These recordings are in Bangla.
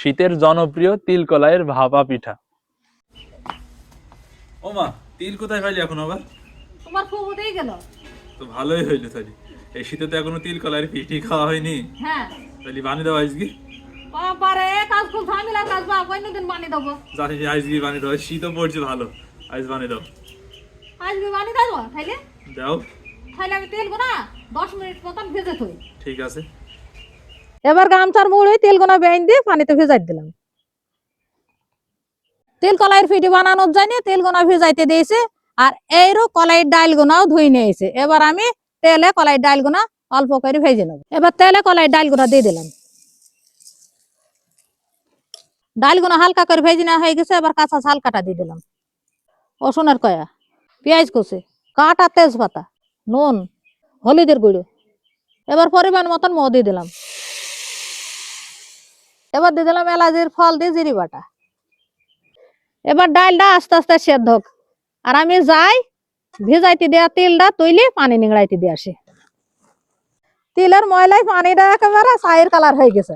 শীতের জনপ্রিয় তিল কলাইয়ের ভাপা পিঠা। ও মা তিল কোথায় পাইলি এখন আবার? তোমার ফুবুতেই গেল। তো ভালোই হইল তাহলে। এই শীতে তো এখনও তিল কলাইয়ের পিঠি খাওয়া হয়নি। হ্যাঁ। তাহলে বানিয়ে দেবো আজকে। বাবারে কাজ খুব ঝামেলা কাজ বা অন্য দিন বানিয়ে দেবো। জানি যে আজকে বানিয়ে দেবো শীতও পড়ছে ভালো। আজ বানিয়ে দাও। আজকে বানিয়ে দেবো তাইলে? দাও। তাহলে আমি তেল না দশ মিনিট মতন ভেজে থই। ঠিক আছে। এবার গামছার মুড়ি তেল গোনা বেইন দিয়ে পানিতে ভেজাই দিলাম। তেল কলাইয়ের ফিটি বানানোর জন্য তেল গোনা ভেজাইতে দিয়েছে, আর এইরও কলাইয়ের ডাল গোনাও ধুই নিয়েছে। এবার আমি তেলে কলাইয়ের ডাইল গোনা অল্প করে ভেজে নেব। এবার তেলে কলাইয়ের ডাল গোনা দিয়ে দিলাম। ডাল গোনা হালকা করে ভেজে নেওয়া হয়ে গেছে, এবার কাঁচা ঝাল কাটা দিয়ে দিলাম। রসুনের কয়া, পেঁয়াজ কষে কাটা তেজপাতা, নুন, হলুদের গুঁড়ো। এবার পরিমাণ মতন মো দিয়ে দিলাম। এবার দিয়ে দিলাম এলাচির ফল দিয়ে জিরি বাটা। এবার ডালটা আস্তে আস্তে সেদ্ধ হোক। আর আমি যাই, ভেজাইতে দেওয়া তেলটা তৈলে পানি নিংড়াইতে দিয়ে আসি। তিলের ময়লায় পানিটা একেবারে চায়ের কালার হয়ে গেছে।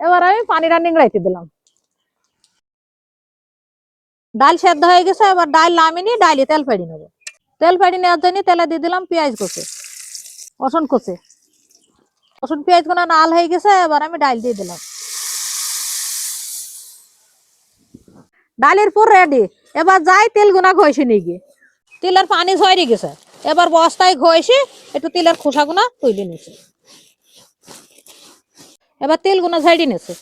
এবার আমি পানিটা নিংড়াইতে দিলাম। ডাল সেদ্ধ হয়ে গেছে, এবার ডাল নামিয়ে নিয়ে ডাইলে তেল ফেড়ি নেব। তেল ফেড়ি নেওয়ার জন্য তেলে দিয়ে দিলাম পেঁয়াজ কষে রসুন কষে রসুন পেঁয়াজগুলো লাল হয়ে গেছে, এবার আমি ডাল দিয়ে দিলাম। ডালের পুর রেডি এবার যাই তেল গুনা ঘষে নিয়ে গিয়ে তেলের পানি ঝরে গেছে। এবার বস্তায় ঘষে একটু তেলের খোসা গুনা তুলে নিছে। এবার তেল গুনা ঝাড়ি নিছে।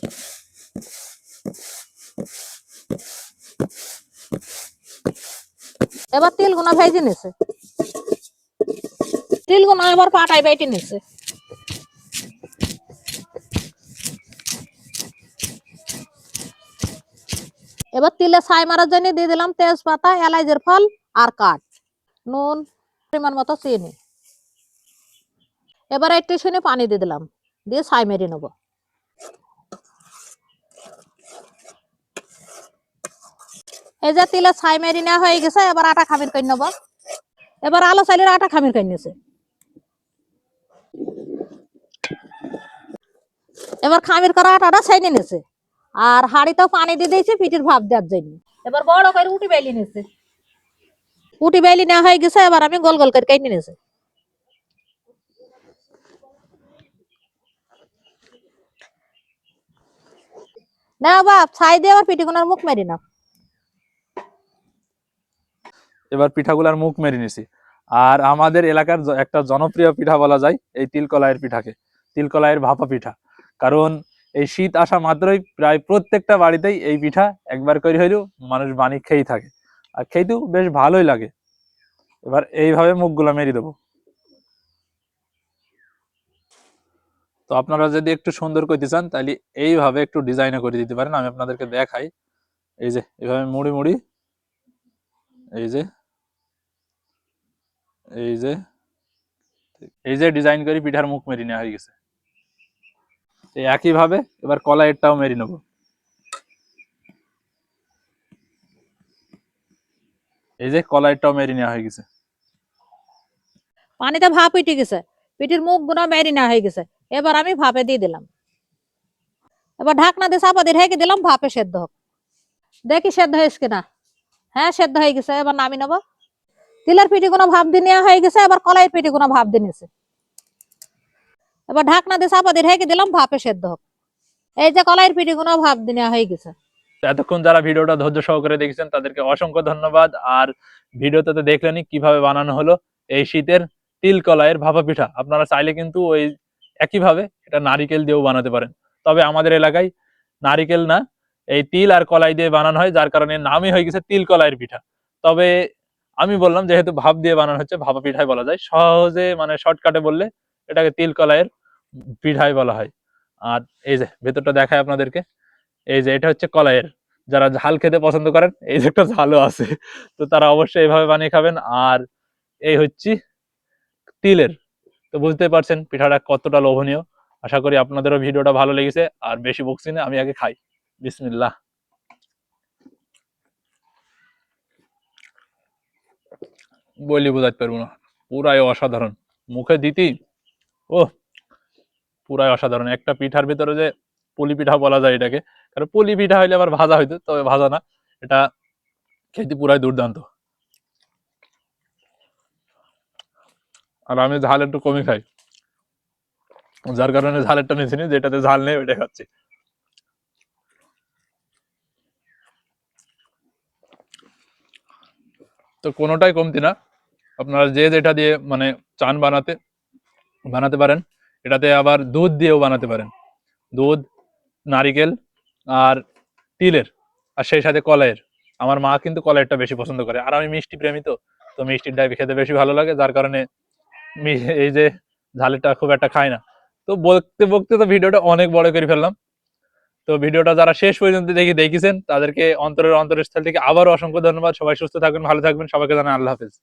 এবার তেল গুনা ভেজে নিছে। তেল গুনা এবার পাটায় বেটে নিছে। এবার তিলে ছাই মারার জন্য দিয়ে দিলাম তেজপাতা, এলাইচের ফল আর কাঠ, নুন, পরিমাণ মতো চিনি। এবার একটু শুনে পানি দিয়ে দিলাম, দিয়ে ছাই মেরে নেব। এই যে তিলে ছাই মেরি নেওয়া হয়ে গেছে, এবার আটা খামির করে নেব। এবার আলো চাইলে আটা খামির করে নিয়েছে। এবার খামির করা আটাটা ছাই নিয়েছে। আর হাঁড়িতেও পানি দিয়ে দিয়েছে পিঠির ভাব দেওয়ার জন্য। এবার বড় করে উটি বেলি নিয়েছে উটি বেলি নেওয়া হয়ে গেছে এবার আমি গোল গোল করে কেটে নিয়েছে। না বাপ ছাই দিয়ে আবার পিঠিগুনার মুখ মেরি না এবার পিঠাগুলার মুখ মেরে নিছি। আর আমাদের এলাকার একটা জনপ্রিয় পিঠা বলা যায় এই তিলকলাইয়ের পিঠাকে। তিলকলাইয়ের ভাপা পিঠা। কারণ এই শীত আসা মাত্রই প্রায় প্রত্যেকটা বাড়িতেই এই পিঠা একবার করে হইলেও মানুষ বানিয়ে খেয়েই থাকে। আর খেতেও বেশ ভালোই লাগে। এবার এইভাবে মুখগুলা মেরে দেবো। তো আপনারা যদি একটু সুন্দর করতে চান, তাহলে এইভাবে একটু ডিজাইনও করে দিতে পারেন। আমি আপনাদেরকে দেখাই। এই যে এইভাবে মুড়ি মুড়ি। এই যে এই যে এই যে ডিজাইন করে পিঠার মুখ মেরি নেওয়া হয়ে গেছে। একই ভাবে এবার কলাইয়েরটাও মেরি নেব। এই যে কলাইয়েরটাও মেরি নেওয়া হয়ে গেছে। পানিতে ভাপ উঠে গেছে, পিঠির মুখ গুনা মেরি নেওয়া হয়ে গেছে। এবার আমি ভাপে দিয়ে দিলাম। এবার ঢাকনা দিয়ে চাপা দিয়ে ঢেকে দিলাম, ভাপে সেদ্ধ হোক। দেখি সেদ্ধ হয়েছে কিনা। হ্যাঁ সেদ্ধ হয়ে গেছে, এবার নামি নেব। তিলের পিঠে কোনো ভাপ দিয়ে নেওয়া হয়ে গেছে, এবার কলাইয়ের পিঠি কোনো ভাপ দিয়ে নিয়েছে। এবার ঢাকনা দিয়ে চাপা দিয়ে ঢেকে দিলাম, ভাপে সেদ্ধ হোক। এই যে কলাইয়ের পিঠি কোনো ভাপ দিয়ে হয়ে গেছে। এতক্ষণ যারা ভিডিওটা ধৈর্য সহকারে দেখেছেন, তাদেরকে অসংখ্য ধন্যবাদ। আর ভিডিওতে তো দেখলেনই কীভাবে বানানো হলো, এই শীতের তিল কলাইয়ের ভাপা পিঠা। আপনারা চাইলে কিন্তু ওই একইভাবে এটা নারিকেল দিয়েও বানাতে পারেন। তবে আমাদের এলাকায় নারিকেল না, এই তিল আর কলাই দিয়ে বানানো হয়, যার কারণে নামই হয়ে গেছে তিল কলাইয়ের পিঠা। তবে আমি বললাম, যেহেতু ভাপ দিয়ে বানানো হচ্ছে, ভাপা পিঠাই বলা যায়। সহজে মানে শর্টকাটে বললে এটাকে তিল কলাইয়ের পিঠাই বলা হয়। আর এই যে, ভেতরটা দেখায় আপনাদেরকে। এই যে, এটা হচ্ছে কলাইয়ের। যারা ঝাল খেতে পছন্দ করেন, এই যে একটা ঝালও আছে। তো তারা অবশ্যই এইভাবে বানিয়ে খাবেন। আর এই হচ্ছে তিলের। তো বুঝতে পারছেন পিঠাটা কতটা লোভনীয়। আশা করি আপনাদেরও ভিডিওটা ভালো লেগেছে। আর বেশি বকছি না, আমি আগে খাই। বিসমিল্লাহ। বলি বোঝাতে পারব না। পুরাই অসাধারণ। মুখে দিতেই ও পুরাই অসাধারণ। একটা পিঠার ভিতরে যে পুলি পিঠা বলা যায় এটাকে কারণ পুলি পিঠা হইলে আবার ভাজা হইতো তবে ভাজা না। এটা খেতে পুরাই দুর্দান্ত। আর আমি ঝাল একটু কমই খাই। যার কারণে ঝালেরটা নিয়েছি নি, যেটাতে ঝাল নেই ওইটা খাচ্ছি। তো কোনোটাই কমতি না। আপনারা যে যেটা দিয়ে মানে চান বানাতে বানাতে পারেন। এটাতে আবার দুধ দিয়েও বানাতে পারেন। দুধ, নারিকেল আর তিলের, আর সেই সাথে কলাইয়ের। আমার মা কিন্তু কলাইয়েরটা বেশি পছন্দ করে। আর আমি মিষ্টি প্রেমী তো তো মিষ্টির ডাইবে খেতে বেশি ভালো লাগে, যার কারণে এই যে ঝালেরটা খুব একটা খায় না। তো বলতে বলতে তো ভিডিওটা অনেক বড় করে ফেললাম। তো ভিডিওটা যারা শেষ পর্যন্ত দেখে, দেখেছেন, তাদেরকে অন্তরের অন্তরস্থল থেকে আবারও অসংখ্য ধন্যবাদ। সবাই সুস্থ থাকবেন, ভালো থাকবেন। সবাইকে জানাই আল্লাহ হাফেজ।